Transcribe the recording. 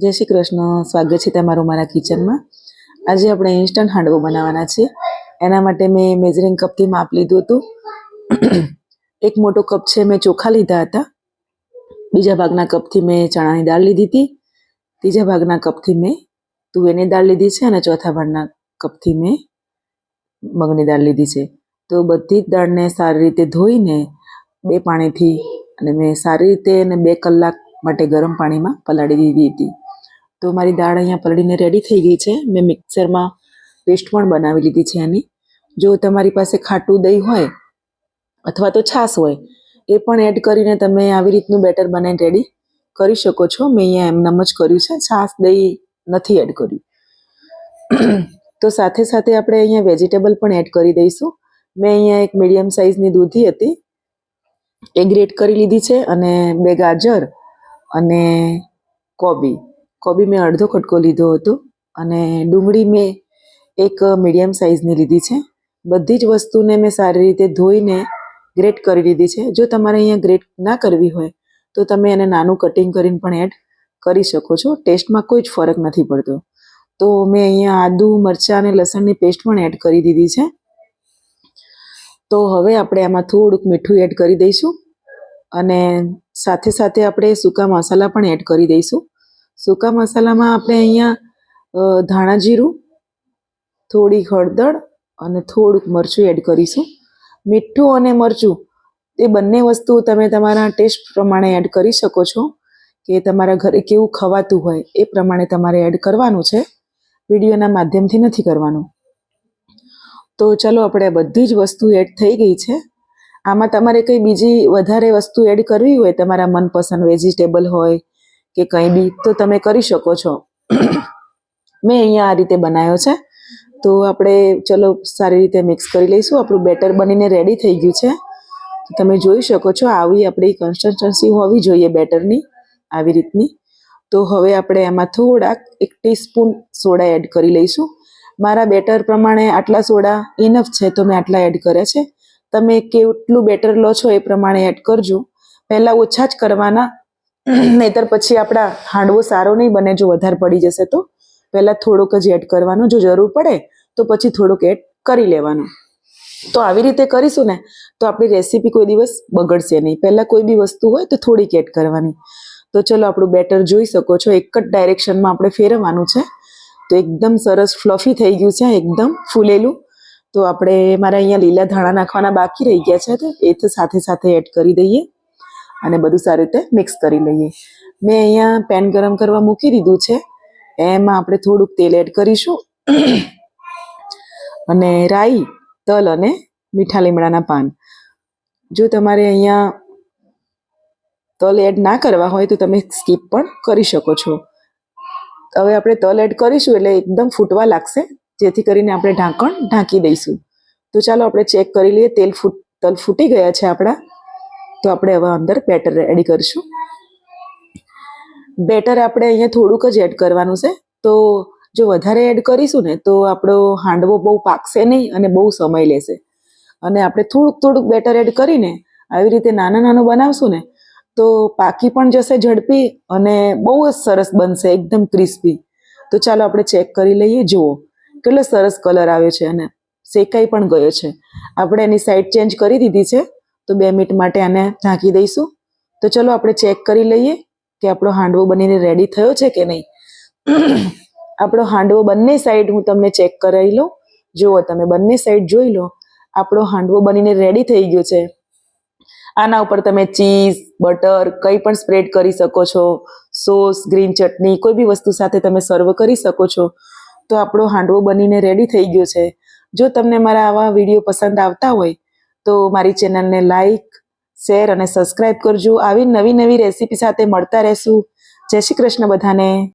જય શ્રી કૃષ્ણ. સ્વાગત છે તમારું મારા કિચનમાં. આજે આપણે ઇન્સ્ટન્ટ હાંડવો બનાવવાના છે. એના માટે મેં મેઝરિંગ કપથી માપ લીધું હતું. એક મોટો કપ છે મેં ચોખા લીધા હતા. બીજા ભાગના કપથી મેં ચણાની દાળ લીધી હતી. ત્રીજા ભાગના કપથી મેં તુવેરની દાળ લીધી છે અને ચોથા ભાગના કપથી મેં મગની દાળ લીધી છે. તો બધી જ દાળને સારી રીતે ધોઈને બે પાણીથી અને મેં સારી રીતે અને બે કલાક માટે ગરમ પાણીમાં પલાળી દીધી હતી. તો મારી દાળ અહીંયા પલળીને રેડી થઈ ગઈ છે. મેં મિક્સરમાં પેસ્ટ પણ બનાવી લીધી છે એની જો તમારી પાસે ખાટું દહીં હોય અથવા તો છાશ હોય, એ પણ એડ કરીને તમે આવી રીતનું બેટર બનાવીને રેડી કરી શકો છો. મેં અહીંયા એમનામ જ કર્યું છે. છાશ, દહીં નથી એડ કર્યું. તો સાથે સાથે આપણે અહીંયા વેજીટેબલ પણ એડ કરી દઈશું. મેં અહીંયા એક મીડિયમ સાઇઝની દૂધી હતી, એ ગ્રેટ કરી લીધી છે અને બે ગાજર અને કોબી. કોબી મેં અડધો કટકો લીધો હતો અને ડુંગળી મેં એક મીડિયમ સાઇઝની લીધી છે. બધી જ વસ્તુને મેં સારી રીતે ધોઈને ગ્રેટ કરી લીધી છે. જો તમારે અહીંયા ગ્રેટ ના કરવી હોય, તો તમે એને નાનું કટિંગ કરીને પણ એડ કરી શકો છો. ટેસ્ટમાં કોઈ જ ફરક નથી પડતો. તો મેં અહીંયા આદુ, મરચાં અને લસણની પેસ્ટ પણ એડ કરી દીધી છે. તો હવે આપણે આમાં થોડુંક મીઠું એડ કરી દઈશું અને સાથે સાથે આપણે સૂકા મસાલા પણ એડ કરી દઈશું. સૂકા મસાલામાં આપણે અહીંયા ધાણા જીરું થોડી હળદર અને થોડુંક મરચું એડ કરીશું. મીઠું અને મરચું એ બંને વસ્તુ તમે તમારા ટેસ્ટ પ્રમાણે એડ કરી શકો છો કે તમારા ઘરે કેવું ખવાતું હોય એ પ્રમાણે તમારે એડ કરવાનું છે. વિડીયોના માધ્યમથી નથી કરવાનું. તો ચલો આપણે બધી જ વસ્તુ એડ થઈ ગઈ છે. આમાં તમારે કંઈ બીજી વધારે વસ્તુ એડ કરવી હોય, તમારા મનપસંદ વેજીટેબલ હોય કે કંઈ બી, તો તમે કરી શકો છો. મેં અહીંયા આ રીતે બનાવ્યો છે. તો આપણે, ચલો, સારી રીતે મિક્સ કરી લઈશું. આપણું બેટર બનીને રેડી થઈ ગયું છે. તમે જોઈ શકો છો, આવી આપણી કન્સિસ્ટન્સી હોવી જોઈએ બેટરની, આવી રીતની. તો હવે આપણે એમાં થોડાક, એક ટીસ્પૂન સોડા એડ કરી લઈશું. મારા બેટર પ્રમાણે આટલા સોડા ઇનફ છે, તો મેં આટલા એડ કર્યા છે. તમે કેટલું બેટર લો છો એ પ્રમાણે એડ કરજો. પહેલાં ઓછા જ કરવાના નહીતર પછી આપણા હાંડવો સારો નહીં બને, જો વધારે પડી જશે તો. પહેલાં થોડુંક જ એડ કરવાનું, જો જરૂર પડે તો પછી થોડુંક એડ કરી લેવાનું. તો આવી રીતે કરીશું ને, તો આપણી રેસીપી કોઈ દિવસ બગડશે નહીં. પહેલાં કોઈ બી વસ્તુ હોય તો થોડીક એડ કરવાની. તો ચલો આપણું બેટર જોઈ શકો છો, એક જ ડાયરેક્શનમાં આપણે ફેરવવાનું છે. તો એકદમ સરસ ફ્લફી થઈ ગયું છે, એકદમ ફૂલેલું. તો આપણે મારા અહીંયા લીલા ધાણા નાખવાના બાકી રહી ગયા છે, તો એ તો સાથે સાથે એડ કરી દઈએ. અને બધું સારી રીતે મિક્સ કરી લઈએ. મેં અહીંયા પેન ગરમ કરવા મૂકી દીધું છે. એમાં આપણે થોડુંક તેલ એડ કરીશું. અને રાઈ, તલ અને મીઠા લીમડાના પાન. જો તમારે અહીંયા તલ એડ ના કરવા હોય તો તમે સ્કીપ પણ કરી શકો છો. હવે આપણે તલ એડ કરીશું એટલે એકદમ ફૂટવા લાગશે. જેથી કરીને આપણે ઢાંકણ ઢાંકી દઈશું. તો ચાલો આપણે ચેક કરી લઈએ. તેલ ફૂટ, તલ ફૂટી ગયા છે આપણા. તો આપણે હવે અંદર બેટર એડ કરીશું. બેટર આપણે અહીંયા થોડુંક જ એડ કરવાનું છે. તો જો વધારે એડ કરીશું ને, તો આપણો હાંડવો બહુ પાકશે નહીં અને બહુ સમય લેશે. અને આપણે થોડુંક થોડુંક બેટર એડ કરીને આવી રીતે નાના નાનું બનાવશું ને, તો પાકી પણ જશે ઝડપી અને બહુ જ સરસ બનશે, એકદમ ક્રિસ્પી તો ચાલો આપણે ચેક કરી લઈએ, જુઓ. કેટલો સરસ કલર આવ્યો છે અને શેકાઈ પણ ગયો છે. આપણે એની સાઈડ ચેન્જ કરી દીધી છે. તો બે મિનિટ માટે આને ઢાંકી દઈશું. તો ચલો આપણે ચેક કરી લઈએ કે આપણો હાંડવો બનીને રેડી થયો છે કે નહીં. આપણો હાંડવો બંને સાઈડ હું તમને ચેક કરાવી લઉં. જુઓ, તમે બંને સાઈડ જોઈ લો. આપણો હાંડવો બનીને રેડી થઈ ગયો છે. આના ઉપર તમે ચીઝ બટર કંઈ પણ સ્પ્રેડ કરી શકો છો. સોસ ગ્રીન ચટણી, કોઈ બી વસ્તુ સાથે તમે સર્વ કરી શકો છો. તો આપણો હાંડવો બનીને રેડી થઈ ગયો છે. જો તમને મારા આવા વીડિયો પસંદ આવતા હોય તો મારી ચેનલને લાઈક, શેર અને સબસ્ક્રાઈબ કરજો. આવી નવી નવી રેસીપી સાથે મળતા રહેશું. જય શ્રી કૃષ્ણ બધાને.